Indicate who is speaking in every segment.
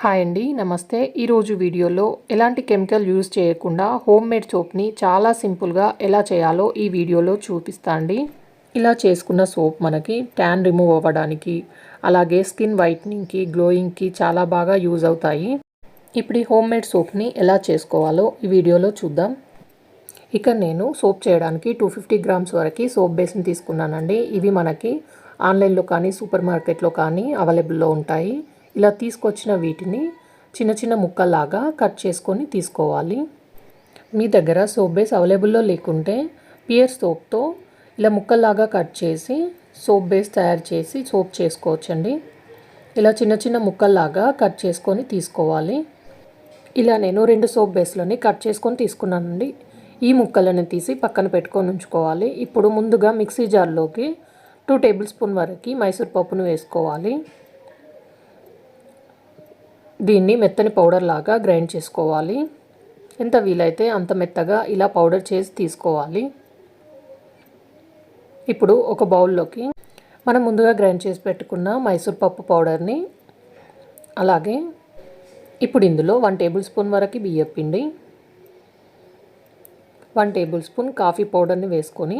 Speaker 1: Hi అండి నమస్తే. ఈరోజు వీడియోలో ఎలాంటి కెమికల్ యూజ్ చేయకుండా హోమ్ మేడ్ సోప్ని చాలా సింపుల్గా ఎలా చేయాలో ఈ వీడియోలో చూపిస్తా అండి. ఇలా చేసుకున్న సోప్ మనకి ట్యాన్ రిమూవ్ అవ్వడానికి అలాగే స్కిన్ వైట్నింగ్కి గ్లోయింగ్కి చాలా బాగా యూజ్ అవుతాయి. ఇప్పుడు ఈ హోమ్ మేడ్ సోప్ని ఎలా చేసుకోవాలో ఈ వీడియోలో చూద్దాం. ఇక నేను సోప్ చేయడానికి టూ ఫిఫ్టీ గ్రామ్స్ వరకు సోప్ బేస్ని తీసుకున్నానండి. ఇవి మనకి ఆన్లైన్లో కానీ సూపర్ మార్కెట్లో కానీ అవైలబుల్లో ఉంటాయి. ఇలా తీసుకొచ్చిన వీటిని చిన్న చిన్న ముక్కల్లాగా కట్ చేసుకొని తీసుకోవాలి. మీ దగ్గర సోప్ బేస్ అవైలబుల్లో లేకుంటే పియర్ సోప్తో ఇలా ముక్కల్లాగా కట్ చేసి సోప్ బేస్ తయారు చేసి సోప్ చేసుకోవచ్చండి. ఇలా చిన్న చిన్న ముక్కల్లాగా కట్ చేసుకొని తీసుకోవాలి. ఇలా నేను రెండు సోప్ బేస్లని కట్ చేసుకొని తీసుకున్నానండి. ఈ ముక్కలను తీసి పక్కన పెట్టుకొని ఉంచుకోవాలి. ఇప్పుడు ముందుగా మిక్సీ జార్లోకి టూ టేబుల్ స్పూన్ వరకు మైసూర్ పప్పును వేసుకోవాలి. దీన్ని మెత్తని పౌడర్ లాగా గ్రైండ్ చేసుకోవాలి. ఎంత వీలైతే అంత మెత్తగా ఇలా పౌడర్ చేసి తీసుకోవాలి. ఇప్పుడు ఒక బౌల్లోకి మనం ముందుగా గ్రైండ్ చేసి పెట్టుకున్న మైసూర్ పప్పు పౌడర్ని అలాగే ఇప్పుడు ఇందులో వన్ టేబుల్ స్పూన్ వరకు బియ్యం పిండి వన్ టేబుల్ స్పూన్ కాఫీ పౌడర్ని వేసుకొని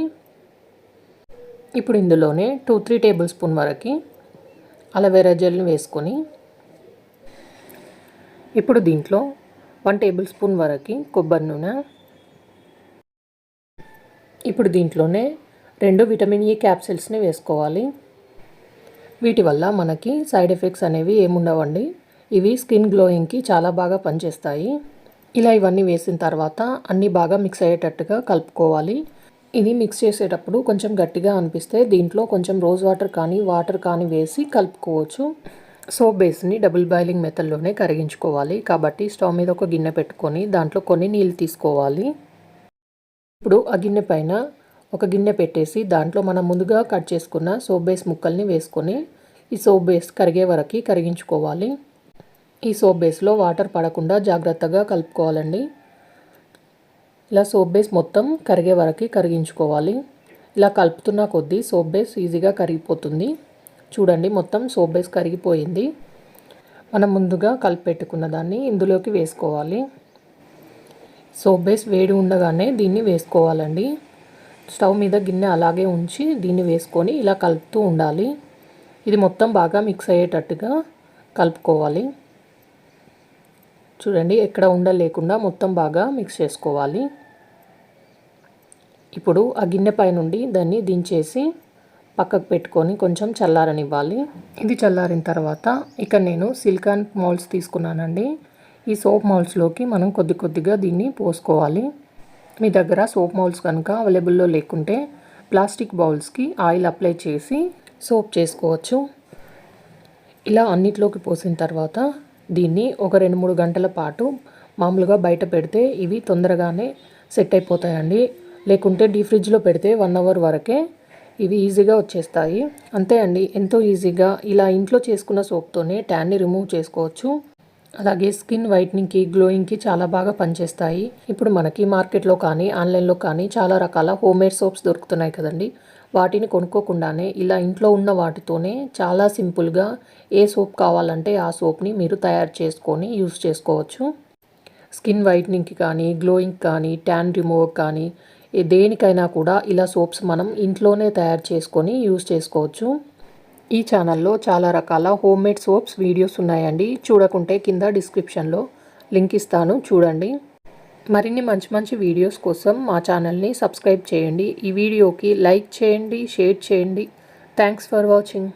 Speaker 1: ఇప్పుడు ఇందులోనే టూ త్రీ టేబుల్ స్పూన్ వరకు అలవేరా జెల్ని వేసుకొని ఇప్పుడు దీంట్లో వన్ టేబుల్ స్పూన్ వరకు కొబ్బరి నూనె. ఇప్పుడు దీంట్లోనే రెండు విటమిన్ ఈ క్యాప్సిల్స్ని వేసుకోవాలి. వీటి వల్ల మనకి సైడ్ ఎఫెక్ట్స్ అనేవి ఏముండవండి? ఇవి స్కిన్ గ్లోయింగ్కి చాలా బాగా పనిచేస్తాయి. ఇలా ఇవన్నీ వేసిన తర్వాత అన్నీ బాగా మిక్స్ అయ్యేటట్టుగా కలుపుకోవాలి. ఇది మిక్స్ చేసేటప్పుడు కొంచెం గట్టిగా అనిపిస్తే దీంట్లో కొంచెం రోజ్ వాటర్ కానీ వాటర్ కానీ వేసి కలుపుకోవచ్చు. సోప్ బేస్ని డబుల్ బాయిలింగ్ మెథడ్లోనే కరిగించుకోవాలి. కాబట్టి స్టవ్ మీద ఒక గిన్నె పెట్టుకొని దాంట్లో కొన్ని నీళ్ళు తీసుకోవాలి. ఇప్పుడు ఆ గిన్నె పైన ఒక గిన్నె పెట్టేసి దాంట్లో మనం ముందుగా కట్ చేసుకున్న సోప్ బేస్ ముక్కల్ని వేసుకొని ఈ సోప్ బేస్ కరిగే వరకు కరిగించుకోవాలి. ఈ సోప్ బేస్లో వాటర్ పడకుండా జాగ్రత్తగా కలుపుకోవాలండి. ఇలా సోప్ బేస్ మొత్తం కరిగే వరకు కరిగించుకోవాలి. ఇలా కలుపుతున్న కొద్దీ సోప్ బేస్ ఈజీగా కరిగిపోతుంది. చూడండి మొత్తం సోప్ బేస్ కరిగిపోయింది. మనం ముందుగా కలిపెట్టుకున్న దాన్ని ఇందులోకి వేసుకోవాలి. సోప్ బేస్ వేడి ఉండగానే దీన్ని వేసుకోవాలండి. స్టవ్ మీద గిన్నె అలాగే ఉంచి దీన్ని వేసుకొని ఇలా కలుపుతూ ఉండాలి. ఇది మొత్తం బాగా మిక్స్ అయ్యేటట్టుగా కలుపుకోవాలి. చూడండి ఎక్కడ ఉండలేకుండా మొత్తం బాగా మిక్స్ చేసుకోవాలి. ఇప్పుడు ఆ గిన్నె పైనుండి దాన్ని దించేసి పక్కకు పెట్టుకొని కొంచెం చల్లారనివ్వాలి. ఇది చల్లారిన తర్వాత ఇక నేను సిలికాన్ మౌల్స్ తీసుకున్నానండి. ఈ సోప్ మౌల్స్లోకి మనం కొద్ది కొద్దిగా దీన్ని పోసుకోవాలి. మీ దగ్గర సోప్ మౌల్స్ కనుక అవైలబుల్లో లేకుంటే ప్లాస్టిక్ బౌల్స్కి ఆయిల్ అప్లై చేసి సోప్ చేసుకోవచ్చు. ఇలా అన్నిట్లోకి పోసిన తర్వాత దీన్ని ఒక రెండు మూడు గంటల పాటు మామూలుగా బయట పెడితే ఇవి తొందరగానే సెట్ అయిపోతాయండి. లేకుంటే డీ ఫ్రిడ్జ్లో పెడితే వన్ అవర్ వరకే ఇవి ఈజీగా వచ్చేస్తాయి. అంతే అండి ఎంతో ఈజీగా ఇలా ఇంట్లో చేసుకున్న సోప్తోనే ట్యాన్ని రిమూవ్ చేసుకోవచ్చు. అలాగే స్కిన్ వైట్నింగ్కి గ్లోయింగ్కి చాలా బాగా పనిచేస్తాయి. ఇప్పుడు మనకి మార్కెట్లో కానీ ఆన్లైన్లో కానీ చాలా రకాల హోమ్మేడ్ సోప్స్ దొరుకుతున్నాయి కదండి. వాటిని కొనుక్కోకుండానే ఇలా ఇంట్లో ఉన్న వాటితోనే చాలా సింపుల్గా ఏ సోప్ కావాలంటే ఆ సోప్ని మీరు తయారు చేసుకొని యూస్ చేసుకోవచ్చు. స్కిన్ వైట్నింగ్కి కానీ గ్లోయింగ్ కానీ ట్యాన్ రిమూవ్ కానీ దేనికైనా కూడా ఇలా సోప్స్ మనం ఇంట్లోనే తయారు చేసుకొని యూస్ చేసుకోవచ్చు. ఈ ఛానల్లో చాలా రకాల హోమ్ మేడ్ సోప్స్ వీడియోస్ ఉన్నాయండి. చూడకుంటే కింద డిస్క్రిప్షన్లో లింక్ ఇస్తాను చూడండి. మరిన్ని మంచి మంచి వీడియోస్ కోసం మా ఛానల్ని సబ్స్క్రైబ్ చేయండి. ఈ వీడియోకి లైక్ చేయండి షేర్ చేయండి. Thanks for watching.